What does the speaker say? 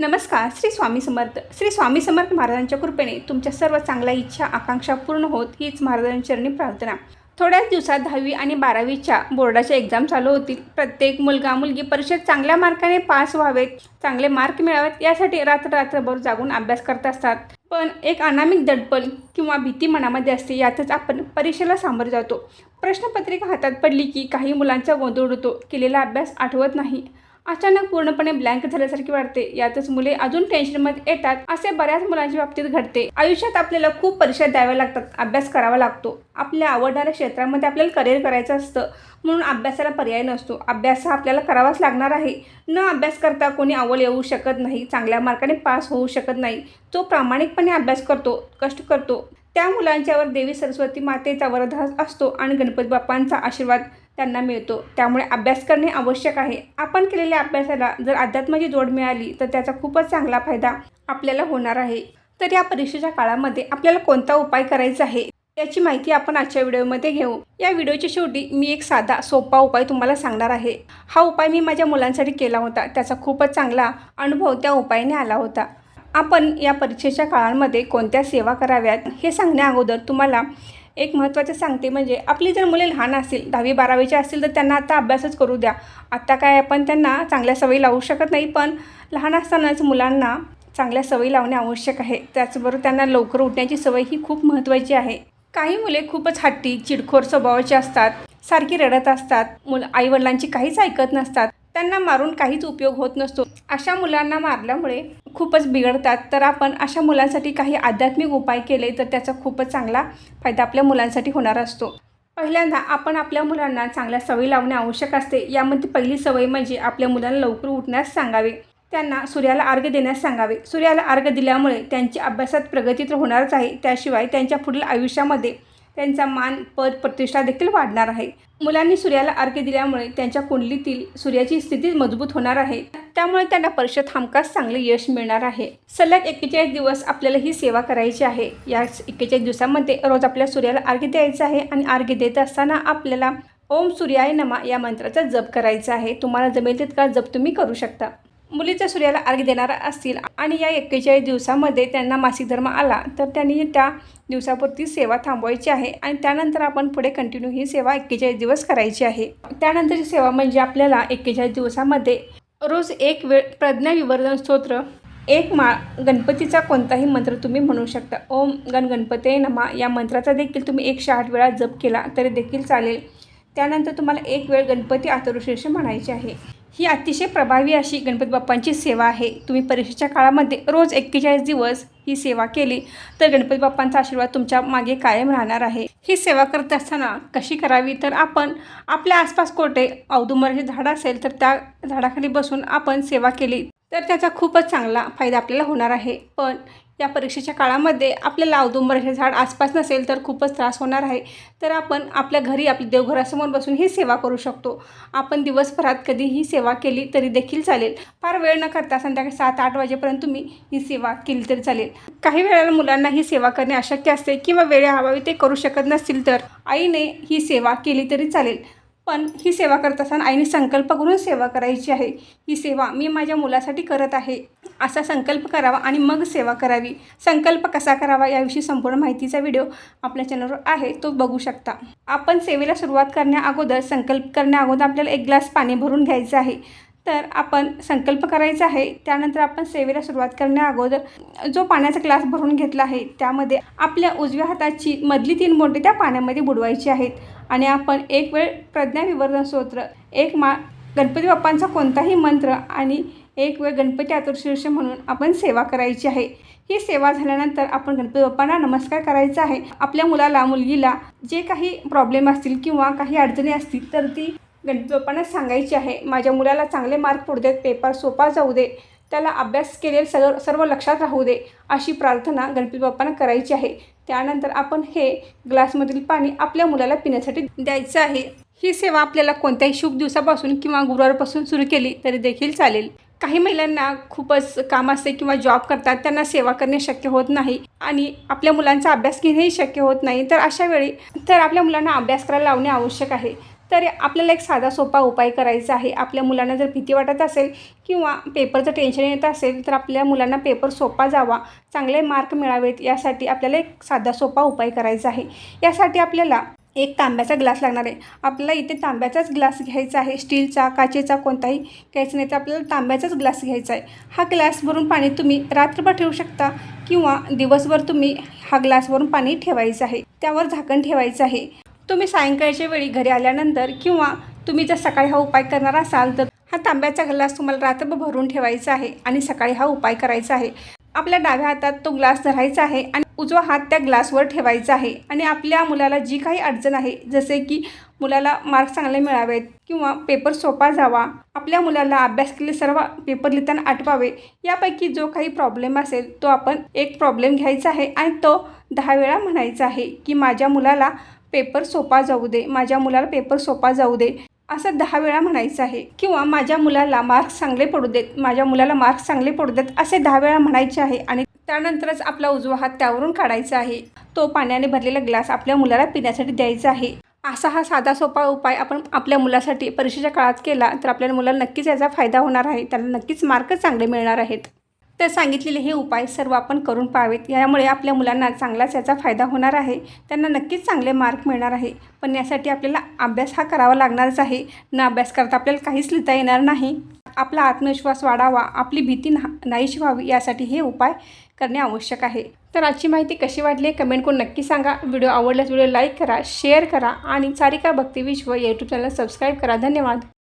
नमस्कार श्री स्वामी समर्थ. श्री स्वामी समर्थ महाराजांच्या कृपेने तुमच्या सर्व चांगल्या इच्छा आकांक्षा पूर्ण होत हीच महाराजांचरणी प्रार्थना. थोड्याच दिवसात दहावी आणि बारावीच्या बोर्डाच्या एक्झाम चालू होतील. प्रत्येक मुलगा मुलगी परीक्षेत चांगल्या मार्काने पास व्हावेत चांगले मार्क मिळावेत यासाठी रात्र रात्रभर जागून अभ्यास करत असतात. पण एक अनामिक दडपण किंवा भीती मनामध्ये असते यातच आपण परीक्षेला सामोरे जातो. प्रश्नपत्रिका हातात पडली की काही मुलांचा गोंधळ उडतो केलेला अभ्यास आठवत नाही. अचानक पूर्णपणे ब्लँक झाल्यासारखी वाटते. यातच मुले अजून टेन्शनमध्ये येतात असे बऱ्याच मुलांच्या बाबतीत घडते. आयुष्यात आपल्याला खूप परीक्षा द्याव्या लागतात अभ्यास करावा लागतो. आपल्या आवडणाऱ्या क्षेत्रामध्ये आपल्याला करिअर करायचं असतं म्हणून अभ्यासाला पर्याय नसतो. अभ्यास हा आपल्याला करावाच लागणार आहे. न अभ्यास करता कोणी आवड येऊ शकत नाही चांगल्या मार्काने पास होऊ शकत नाही. तो प्रामाणिकपणे अभ्यास करतो कष्ट करतो. त्या मुलांच्यावर देवी सरस्वती मातेचा वरदहास असतो आणि गणपती बाप्पांचा आशीर्वाद त्यांना मिळतो. त्यामुळे अभ्यास करणे आवश्यक आहे. आपण केलेल्या अभ्यासाला जर अध्यात्माची जोड मिळाली तर त्याचा खूपच चांगला फायदा आपल्याला होणार आहे. तर या परीक्षेच्या काळामध्ये आपल्याला कोणता उपाय करायचा आहे याची माहिती आपण आजच्या व्हिडिओमध्ये घेऊ. या व्हिडिओच्या शेवटी मी एक साधा सोपा उपाय तुम्हाला सांगणार आहे. हा उपाय मी माझ्या मुलांसाठी केला होता. त्याचा खूपच चांगला अनुभव त्या उपायाने आला होता. आपण या परीक्षेच्या काळामध्ये कोणत्या सेवा कराव्यात हे सांगण्या अगोदर तुम्हाला एक महत्त्वाचं सांगते म्हणजे आपली जर मुले लहान असतील दहावी बारावीचे असतील तर त्यांना आता अभ्यासच करू द्या. आत्ता काय आपण त्यांना चांगल्या सवयी लावू शकत नाही पण लहान असतानाच मुलांना चांगल्या सवयी लावणे आवश्यक आहे. त्याचबरोबर त्यांना लवकर उठण्याची सवय ही खूप महत्त्वाची आहे. काही मुले खूपच हट्टी चिडखोर स्वभावाची असतात सारखी रडत असतात मुलं आईवडिलांची काहीच ऐकत नसतात त्यांना मारून काहीच उपयोग होत नसतो. अशा मुलांना मारल्यामुळे खूपच बिघडतात. तर आपण अशा मुलांसाठी काही आध्यात्मिक उपाय केले तर त्याचा खूपच चांगला फायदा आपल्या मुलांसाठी होणार असतो. पहिल्यांदा आपण आपल्या मुलांना चांगल्या सवयी लावणे आवश्यक असते. यामध्ये पहिली सवय म्हणजे आपल्या मुलांना लवकर उठण्यास सांगावे. त्यांना सूर्याला अर्घ्य देण्यास सांगावे. सूर्याला अर्घ्य दिल्यामुळे त्यांची अभ्यासात प्रगती तर होणारच आहे. त्याशिवाय त्यांच्या पुढील आयुष्यामध्ये त्यांचा मान पद प्रतिष्ठा देखील वाढणार आहे. मुलांनी सूर्याला अर्घ्य दिल्यामुळे त्यांच्या कुंडलीतील सूर्याची स्थिती मजबूत होणार आहे. त्यामुळे त्यांना परीक्षेत हमखास चांगले यश मिळणार आहे. सलग एक्केचाळीस दिवस आपल्याला ही सेवा करायची आहे. या एक्केचाळीस दिवसामध्ये रोज आपल्या सूर्याला अर्घ्य द्यायचं आहे आणि अर्घ्य देत असताना आपल्याला ओम सूर्याय नमा या मंत्राचा जप करायचा आहे. तुम्हाला जमेल तितका जप तुम्ही करू शकता. मुलीच्या सूर्याला अर्घ्य देणारा असतील आणि या एक्केचाळीस दिवसामध्ये त्यांना मासिक धर्म आला तर त्यांनी त्या दिवसापुरती सेवा थांबवायची आहे आणि त्यानंतर आपण पुढे कंटिन्यू ही सेवा एक्केचाळीस दिवस करायची आहे. त्यानंतरची सेवा म्हणजे आपल्याला एक्केचाळीस दिवसामध्ये रोज एक वेळ प्रज्ञा विवर्धन स्तोत्र एक माळ गणपतीचा कोणताही मंत्र तुम्ही म्हणू शकता. ओम गण गणपते नमा. या मंत्राचा देखील तुम्ही एकशे आठ वेळा जप केला तरी देखील चालेल. त्यानंतर तुम्हाला एक वेळ गणपती आतरुशीर्ष म्हणायचे आहे. ही अतिशय प्रभावी अशी गणपती बाप्पांची सेवा आहे. तुम्ही परीक्षेच्या काळामध्ये रोज एक्केचाळीस दिवस ही सेवा केली तर गणपती बाप्पांचा आशीर्वाद तुमच्या मागे कायम राहणार आहे. ही सेवा करत असताना कशी करावी? तर आपण आपल्या आसपास कोठे औदुंबराचे झाड असेल तर त्या झाडाखाली बसून आपण सेवा केली तर त्याचा खूपच चांगला फायदा आपल्याला होणार आहे. पण या परीक्षेच्या काळामध्ये आपल्याला औदुंबराचे झाड आसपास नसेल तर खूपच त्रास होणार आहे. तर आपण आपल्या घरी आपल्या देवघरासमोर बसून ही सेवा करू शकतो. आपण दिवसभरात कधी ही सेवा केली तरी देखील चालेल. फार वेळ न करता संध्याकाळी सात आठ वाजेपर्यंत तुम्ही ही सेवा केली तरी चालेल. काही वेळेला मुलांना ही सेवा करणे अशक्य असते किंवा वेळेअभावी ते करू शकत नसतील तर आईने ही सेवा केली तरी चालेल. पण ही सेवा करत असताना आईने संकल्प करून सेवा करायची आहे. ही सेवा मी माझ्या मुलासाठी करत आहे. असा संकल्प करावा आणि मग सेवा करावी. संकल्प कसा करावा याविषयी संपूर्ण माहितीचा व्हिडिओ आपल्या चॅनलवर आहे तो बघू शकता. आपण सेवेला सुरुवात करण्या अगोदर संकल्प करण्या अगोदर आपल्याला एक ग्लास पाणी भरून घ्यायचं आहे. तर आपण संकल्प करायचा आहे त्यानंतर आपण सेवेला सुरुवात करण्या अगोदर जो पाण्याचा ग्लास भरून घेतला आहे त्यामध्ये आपल्या उजव्या हाताची मधली तीन बोटे त्या पाण्यामध्ये बुडवायची आहेत. आणि आपण एक वेळ प्रज्ञा विवर्धन स्तोत्र एक मा गणपती बाप्पांचा कोणताही मंत्र आणि एक वेळ गणपती आतुर्शीर्ष म्हणून आपण सेवा करायची आहे. ही सेवा झाल्यानंतर आपण गणपती बाप्पांना नमस्कार करायचा आहे. आपल्या मुलाला मुलगीला जे काही प्रॉब्लेम असतील किंवा काही अडचणी असतील तर ती गणपती बाप्पांना सांगायची आहे. माझ्या मुलाला चांगले मार्क पडू देत पेपर सोपा जाऊ दे. त्याला अभ्यास केलेले सर्व सर्व लक्षात राहू दे. अशी प्रार्थना गणपती बाप्पांना करायची आहे. त्यानंतर आपण हे ग्लासमधील पाणी आपल्या मुलाला पिण्यासाठी द्यायचं आहे. ही सेवा आपल्याला कोणत्याही शुभ दिवसापासून किंवा गुरुवारपासून सुरू केली तरी देखील चालेल. काही महिलांना खूपच काम असते किंवा जॉब करतात त्यांना सेवा करणे शक्य होत नाही आणि आपल्या मुलांचा अभ्यास घेणेही शक्य होत नाही. तर अशा वेळी तर आपल्या मुलांना अभ्यास करायला लावणे आवश्यक आहे. तर आपल्याला एक साधा सोपा उपाय करायचा आहे. आपल्या मुलांना जर भीती वाटत असेल किंवा पेपरचं टेन्शन येत असेल तर आपल्या मुलांना पेपर सोपा जावा चांगले मार्क मिळावेत यासाठी आपल्याला एक साधा सोपा उपाय करायचा आहे. यासाठी आपल्याला एक तांब्याचा ग्लास लागणार आहे. आपल्याला इथे तांब्याचाच ग्लास घ्यायचा आहे. स्टीलचा काचेचा कोणताही घ्यायचा नाही तर आपल्याला तांब्याचाच ग्लास घ्यायचा आहे. हा ग्लास भरून पाणी तुम्ही रात्रभर ठेवू शकता किंवा दिवसभर तुम्ही हा ग्लासवरून पाणी ठेवायचं आहे. त्यावर झाकण ठेवायचं आहे. तुम्ही सायंकाळच्या वेळी घरी आल्यानंतर किंवा तुम्ही जर सकाळी हा उपाय करणार असाल तर हा तांब्याचा ग्लास तुम्हाला रात्रभर भरून ठेवायचा आहे आणि सकाळी हा उपाय करायचा आहे. आपल्या डाव्या हातात तो ग्लास धरायचा आहे आणि उजवा हात त्या ग्लासवर ठेवायचा आहे आणि आपल्या मुलाला जी काही अडचण आहे जसे की मुलाला मार्क चांगले मिळावेत किंवा पेपर सोपा जावा आपल्या मुलाला अभ्यास केले सर्व पेपर लिहिताना आठवावे यापैकी जो काही प्रॉब्लेम असेल तो आपण एक प्रॉब्लेम घ्यायचा आहे आणि तो दहा वेळा म्हणायचा आहे की माझ्या मुलाला पेपर सोपा जाऊ दे माझ्या मुलाला पेपर सोपा जाऊ दे असं दहा वेळा म्हणायचं आहे. किंवा माझ्या मुलाला मार्क्स चांगले पडू देत माझ्या मुलाला मार्क्स चांगले पडू देत असे दहा वेळा म्हणायचे आहे. आणि त्यानंतरच आपला उजवा हात त्यावरून काढायचा आहे. तो पाण्याने भरलेला ग्लास आपल्या मुलाला पिण्यासाठी द्यायचा आहे. असा हा साधा सोपा उपाय आपण आपल्या मुलासाठी परीक्षेच्या काळात केला तर आपल्या मुलाला नक्कीच याचा फायदा होणार आहे. त्याला नक्कीच मार्क चांगले मिळणार आहेत. तर सांगितलेले हे उपाय सर्व आपण करून पाहावेत. यामुळे आपल्या मुलांना चांगलाच याचा फायदा होणार आहे. त्यांना नक्कीच चांगले मार्क मिळणार आहे. पण यासाठी आपल्याला अभ्यास हा करावा लागणारच आहे. न अभ्यास करता आपल्याला काहीच लिहिता येणार नाही. आपला आत्मविश्वास वाढावा आपली भीती ना नाहीशी व्हावी यासाठी हे उपाय करणे आवश्यक आहे. तर आजची माहिती कशी वाटली कमेंट करून नक्की सांगा. व्हिडिओ आवडल्यास व्हिडिओ लाईक करा शेअर करा आणि सारिका भक्ती विश्व यूट्यूब चॅनल सबस्क्राईब करा. धन्यवाद.